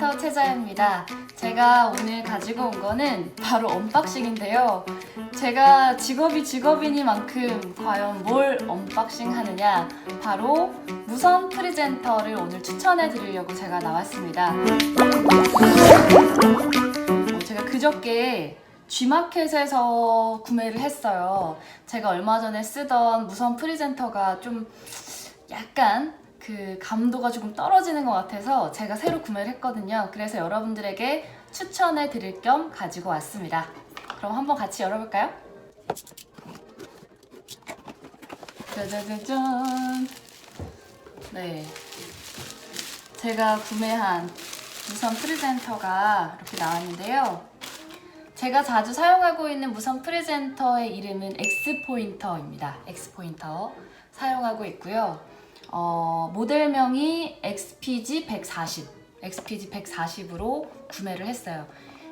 프리젠터 최자입니다. 제가 오늘 가지고 온 거는 바로 언박싱인데요. 제가 직업이 직업이니만큼 과연 뭘 언박싱 하느냐? 바로 무선 프리젠터를 오늘 추천해 드리려고 제가 나왔습니다. 어, 제가 그저께 G마켓에서 구매를 했어요. 제가 얼마 전에 쓰던 무선 프리젠터가 좀 약간 그 감도가 조금 떨어지는 것 같아서 제가 새로 구매를 했거든요. 그래서 여러분들에게 추천해 드릴 겸 가지고 왔습니다. 그럼 한번 같이 열어볼까요? 짜자자잔. 네. 제가 구매한 무선 프리젠터가 이렇게 나왔는데요. 제가 자주 사용하고 있는 무선 프리젠터의 이름은 엑스포인터입니다. 엑스포인터 사용하고 있고요. 어, 모델명이 XPG 140, XPG 140으로 구매를 했어요.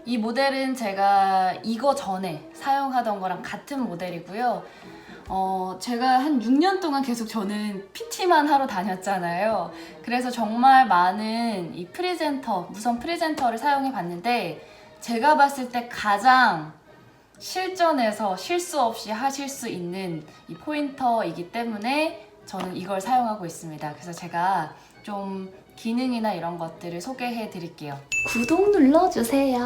이 모델은 제가 이거 전에 사용하던 거랑 같은 모델이고요. 어, 제가 한 6년 동안 계속 저는 PT만 하러 다녔잖아요. 그래서 정말 많은 이 프리젠터, 무선 프리젠터를 사용해 봤는데, 제가 봤을 때 가장 실전에서 실수 없이 하실 수 있는 이 포인터이기 때문에 저는 이걸 사용하고 있습니다. 그래서 제가 좀 기능이나 이런 것들을 소개해 드릴게요. 구독 눌러주세요.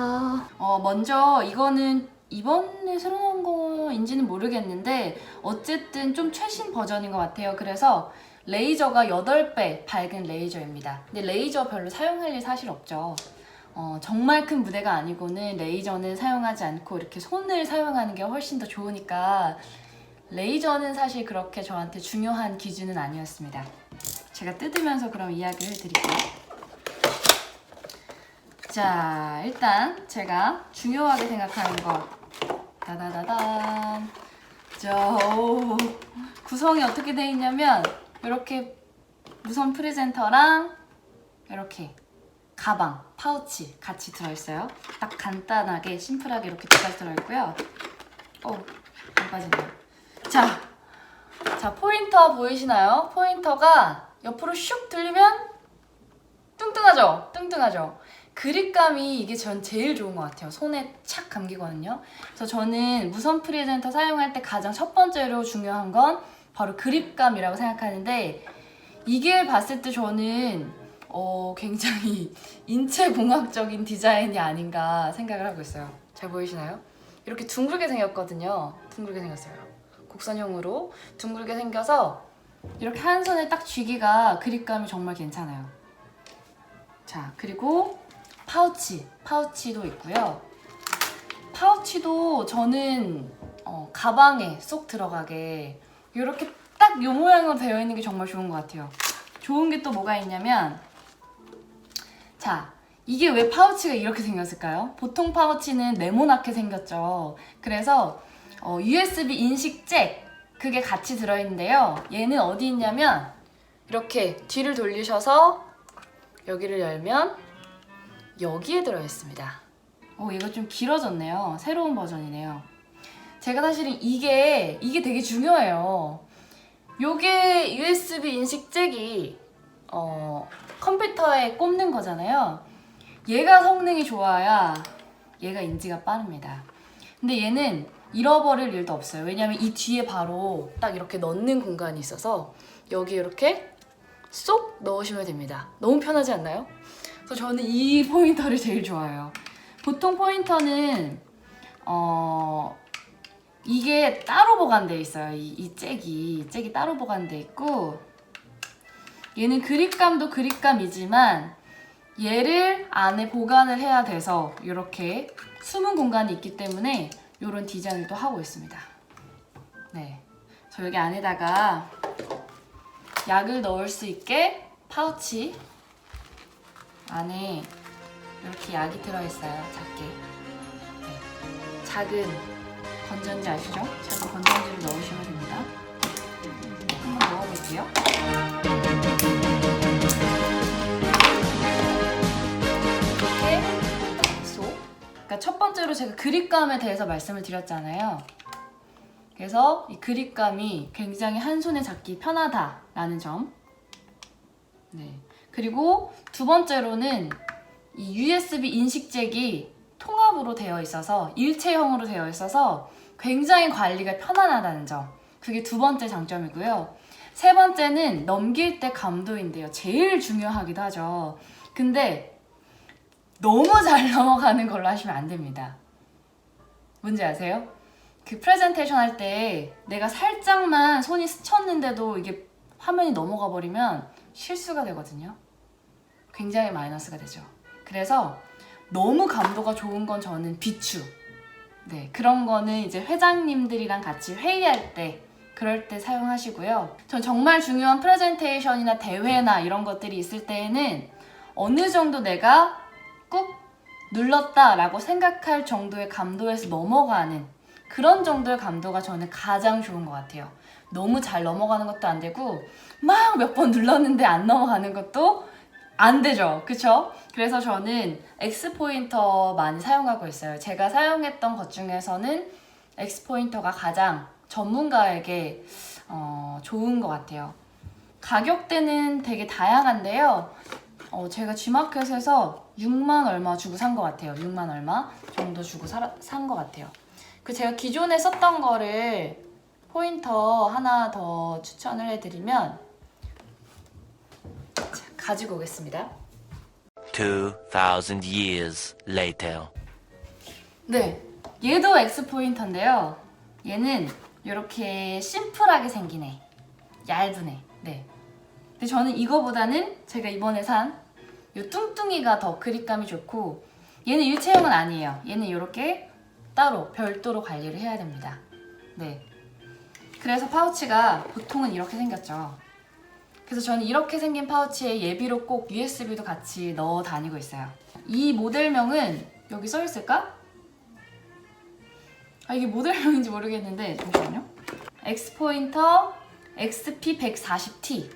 어, 먼저 이거는 이번에 새로 나온 거인지는 모르겠는데 어쨌든 좀 최신 버전인 것 같아요. 그래서 레이저가 8배 밝은 레이저입니다. 근데 레이저 별로 사용할 일 사실 없죠. 어, 정말 큰 무대가 아니고는 레이저는 사용하지 않고 이렇게 손을 사용하는 게 훨씬 더 좋으니까 레이저는 사실 그렇게 저한테 중요한 기준은 아니었습니다. 제가 뜯으면서 그럼 이야기를 드릴게요. 자, 일단 제가 중요하게 생각하는 거. 다다다단. 저, 오, 구성이 어떻게 돼 있냐면, 이렇게 무선 프레젠터랑 이렇게 가방, 파우치 같이 들어있어요. 딱 간단하게, 심플하게 이렇게 두 가지 들어있고요. 어, 안 빠지네요. 자, 자, 포인터 보이시나요? 포인터가 옆으로 슉 들리면 뚱뚱하죠? 뚱뚱하죠? 그립감이 이게 전 제일 좋은 것 같아요. 손에 착 감기거든요. 그래서 저는 무선 프리젠터 사용할 때 가장 첫 번째로 중요한 건 바로 그립감이라고 생각하는데 이게 봤을 때 저는 어, 굉장히 인체공학적인 디자인이 아닌가 생각을 하고 있어요. 잘 보이시나요? 이렇게 둥글게 생겼거든요. 둥글게 생겼어요. 곡선형으로 둥글게 생겨서 이렇게 한 손에 딱 쥐기가 그립감이 정말 괜찮아요. 자, 그리고 파우치, 파우치도 있고요. 파우치도 저는 어, 가방에 쏙 들어가게 이렇게 딱 이 모양으로 되어 있는 게 정말 좋은 것 같아요. 좋은 게 또 뭐가 있냐면 자, 이게 왜 파우치가 이렇게 생겼을까요? 보통 파우치는 네모나게 생겼죠. 그래서 어, USB 인식 잭 그게 같이 들어있는데요. 얘는 어디 있냐면 이렇게 뒤를 돌리셔서 여기를 열면 여기에 들어있습니다. 오, 이거 좀 길어졌네요. 새로운 버전이네요. 제가 사실은 이게 이게 되게 중요해요. 요게 USB 인식 잭이 어, 컴퓨터에 꼽는 거잖아요. 얘가 성능이 좋아야 얘가 인지가 빠릅니다. 근데 얘는 잃어버릴 일도 없어요. 왜냐면 이 뒤에 바로 딱 이렇게 넣는 공간이 있어서 여기 이렇게 쏙 넣으시면 됩니다. 너무 편하지 않나요? 그래서 저는 이 포인터를 제일 좋아해요. 보통 포인터는 어 이게 따로 보관돼 있어요. 이, 이 잭이 이 잭이 따로 보관돼 있고 얘는 그립감도 그립감이지만 얘를 안에 보관을 해야 돼서 이렇게 숨은 공간이 있기 때문에 이런 디자인을 또 하고 있습니다. 네, 저 여기 안에다가 약을 넣을 수 있게 파우치 안에 이렇게 약이 들어있어요. 작게. 네. 작은 건전지 아시죠? 작은 건전지를 넣으시면 됩니다. 한번 넣어볼게요. 그러니까 첫 번째로 제가 그립감에 대해서 말씀을 드렸잖아요. 그래서 이 그립감이 굉장히 한 손에 잡기 편하다라는 점. 네. 그리고 두 번째로는 이 USB 인식잭이 통합으로 되어 있어서 일체형으로 되어 있어서 굉장히 관리가 편안하다는 점. 그게 두 번째 장점이고요. 세 번째는 넘길 때 감도인데요. 제일 중요하기도 하죠. 근데 너무 잘 넘어가는 걸로 하시면 안 됩니다. 뭔지 아세요? 그 프레젠테이션 할 때 내가 살짝만 손이 스쳤는데도 이게 화면이 넘어가 버리면 실수가 되거든요. 굉장히 마이너스가 되죠. 그래서 너무 감도가 좋은 건 저는 비추. 네, 그런 거는 이제 회장님들이랑 같이 회의할 때 그럴 때 사용하시고요. 전 정말 중요한 프레젠테이션이나 대회나 이런 것들이 있을 때에는 어느 정도 내가 꾹 눌렀다라고 생각할 정도의 감도에서 넘어가는 그런 정도의 감도가 저는 가장 좋은 것 같아요. 너무 잘 넘어가는 것도 안 되고 막 몇 번 눌렀는데 안 넘어가는 것도 안 되죠. 그쵸? 그래서 저는 X 포인터 많이 사용하고 있어요. 제가 사용했던 것 중에서는 X 포인터가 가장 전문가에게 어, 좋은 것 같아요. 가격대는 되게 다양한데요. 어, 제가 G마켓에서 6만 얼마 주고 산 것 같아요. 6만 얼마 정도 주고 산 것 같아요. 그 제가 기존에 썼던 거를 포인터 하나 더 추천을 해드리면 자, 가지고 오겠습니다. 2,000 years later. 네, 얘도 X 포인터인데요. 얘는 이렇게 심플하게 애, 얇은 애. 네. 근데 저는 이거보다는 제가 이번에 산 이 뚱뚱이가 더 그립감이 좋고 얘는 일체형은 아니에요. 얘는 이렇게 따로 별도로 관리를 해야 됩니다. 네. 그래서 파우치가 보통은 이렇게 생겼죠. 그래서 저는 이렇게 생긴 파우치에 예비로 꼭 USB도 같이 넣어 다니고 있어요. 이 모델명은 여기 써 있을까? 아 이게 모델명인지 모르겠는데 잠시만요. X 포인터 XP140T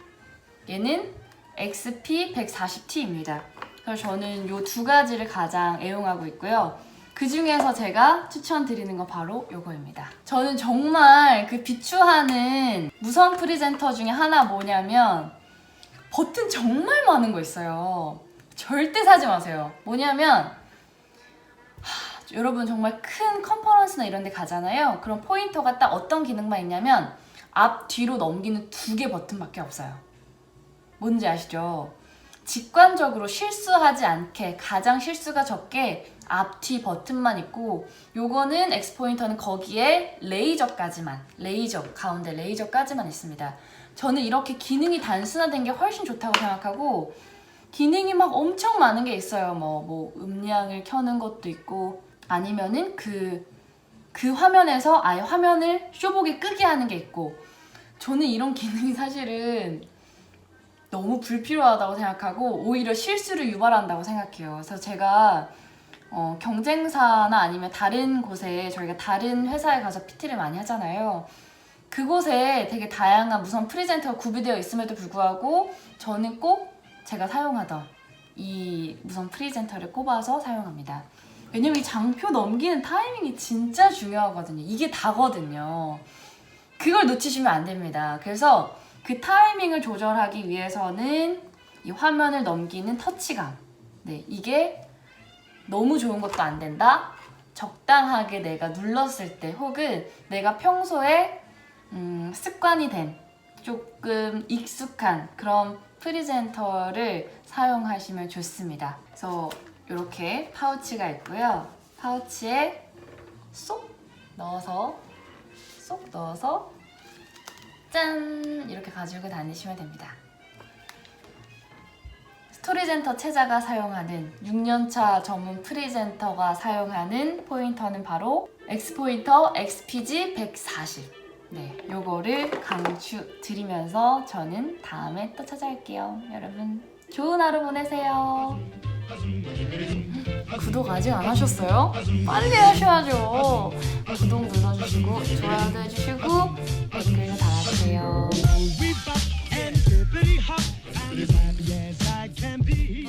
얘는 XP140T입니다. 그래서 저는 이 두 가지를 가장 애용하고 있고요. 그 중에서 제가 추천드리는 건 바로 이거입니다. 저는 정말 그 비추하는 무선 프리젠터 중에 하나 뭐냐면 버튼 정말 많은 거 있어요. 절대 사지 마세요. 뭐냐면 하, 여러분 정말 큰 컨퍼런스나 이런 데 가잖아요. 그럼 포인터가 딱 어떤 기능만 있냐면 앞 뒤로 넘기는 두 개 버튼밖에 없어요. 뭔지 아시죠? 직관적으로 실수하지 않게 가장 실수가 적게 앞뒤 버튼만 있고 요거는 엑스포인터는 거기에 레이저까지만 레이저 가운데 레이저까지만 있습니다. 저는 이렇게 기능이 단순화된 게 훨씬 좋다고 생각하고 기능이 막 엄청 많은 게 있어요. 뭐, 뭐 음량을 켜는 것도 있고 아니면은 그, 그 화면에서 아예 화면을 쇼보기 끄게 하는 게 있고 저는 이런 기능이 사실은 너무 불필요하다고 생각하고 오히려 실수를 유발한다고 생각해요. 그래서 제가 어, 경쟁사나 아니면 다른 곳에 저희가 다른 회사에 가서 PT를 많이 하잖아요. 그곳에 되게 다양한 무선 프리젠터가 구비되어 있음에도 불구하고 저는 꼭 제가 사용하던 이 무선 프리젠터를 꼽아서 사용합니다. 왜냐면 이 장표 넘기는 타이밍이 진짜 중요하거든요. 이게 다거든요. 그걸 놓치시면 안 됩니다. 그래서 그 타이밍을 조절하기 위해서는 이 화면을 넘기는 터치감. 네, 이게 너무 좋은 것도 안 된다. 적당하게 내가 눌렀을 때 혹은 내가 평소에 음, 습관이 된 조금 익숙한 그런 프리젠터를 사용하시면 좋습니다. 그래서 이렇게 파우치가 있고요. 파우치에 쏙 넣어서 쏙 넣어서 짠! 이렇게 가지고 다니시면 됩니다. 스토리젠터 채자가 사용하는 6년차 전문 프리젠터가 사용하는 포인터는 바로 X포인터 XPG 140. 네, 요거를 강추 드리면서 저는 다음에 또 찾아올게요. 여러분, 좋은 하루 보내세요. 구독 아직 안 하셨어요? 빨리 하셔야죠. 구독 눌러주시고, 좋아요도 해주시고, 댓글도 달아주 We bop back and bibbity hop. I'm as happy as I can be.